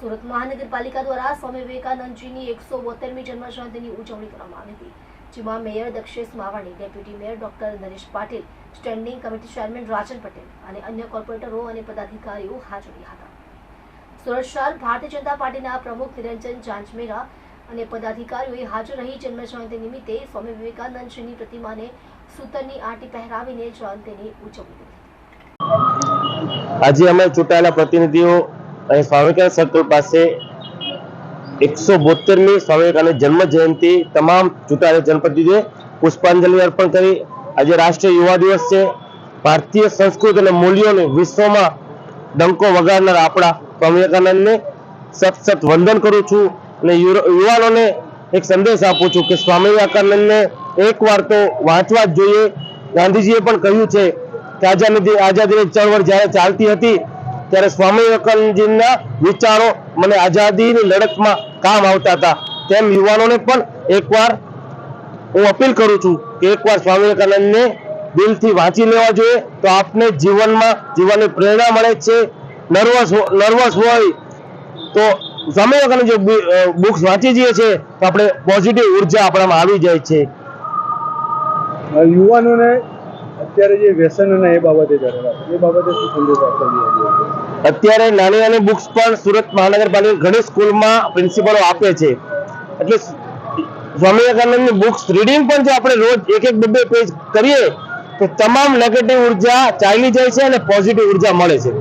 સુરત મહાનગરપાલિકા દ્વારા સ્વામી વિવેકાનંદજીની એકસો બોતેરમી જન્મજયંતિની ઉજવણી કરવામાં આવી હતી, જેમાં mayor Dakshesh Mavani, deputy mayor doctor Naresh Patil, standing committee chairman Rajan Patel અને અન્ય કોર્પોરેટરો અને પદાધિકારીઓ હાજર રહ્યા હતા. સુરત શહેર ભારતીય જનતા પાર્ટીના પ્રમુખ નિરંજન જાંજમેરા અને પદાધિકારીઓએ હાજર રહી જન્મજયંતિ નિમિત્તે સ્વામી વિવેકાનંદજીની પ્રતિમાને સૂતરની આંટી પહેરાવીને જયંતિની ઉજવણી કરી આજે અમે ચૂંટાયેલા પ્રતિનિધિઓ અહીં સ્વામી સર્કલ પાસે એકસો બોતેરમી સ્વામી વિવેકાનંદ જન્મ જયંતિ તમામ ચૂંટાયેલા જનપ્રતિનિધિઓએ પુષ્પાંજલિ અર્પણ કરી. આજે રાષ્ટ્રીય યુવા દિવસ છે. ભારતીય સંસ્કૃતિ અને મૂલ્યોને વિશ્વમાં ડંકો વગાડનાર આપણા સ્વામી વિવેકાનંદને સત સત વંદન કરું છું અને યુવાનોને એક સંદેશ આપું છું કે સ્વામી વિવેકાનંદને એકવાર તો વાંચવા જ જોઈએ. ગાંધીજીએ પણ કહ્યું છે કે આઝાદી, આઝાદીની ચળવળ જ્યારે ચાલતી હતી ત્યારે સ્વામી વિવેકાનંદજીના વિચારો મને આઝાદીની લડતમાં કામ આવતા હતા. તેમ યુવાનોને પણ એકવાર હું અપીલ કરું છું કે એકવાર સ્વામી વિવેકાનંદને દિલથી વાંચી લેવા જોઈએ તો આપને જીવનમાં જીવનની પ્રેરણા મળે છે. નર્વસ નર્વસ હોય તો સ્વામી વિવેકાનંદ જે બુક્સ વાંચી જઈએ છે તો આપણે પોઝિટિવ ઊર્જા આપણામાં આવી જાય છે. યુવાનોને અત્યારે જે વ્યસન અને એ બાબતે કરેલા એ બાબતે શું સંદેશ આપવા અત્યારે નાની નાની બુક્સ પણ સુરત મહાનગરપાલિકા ઘણી સ્કૂલમાં પ્રિન્સિપલો આપે છે. એટલે સ્વામી વિવેકાનંદની બુક્સ રીડિંગ પણ જો આપણે રોજ એક એક બે પેજ કરીએ, તો તમામ નેગેટિવ ઊર્જા ચાલી જાય છે અને પોઝિટિવ ઊર્જા મળે છે.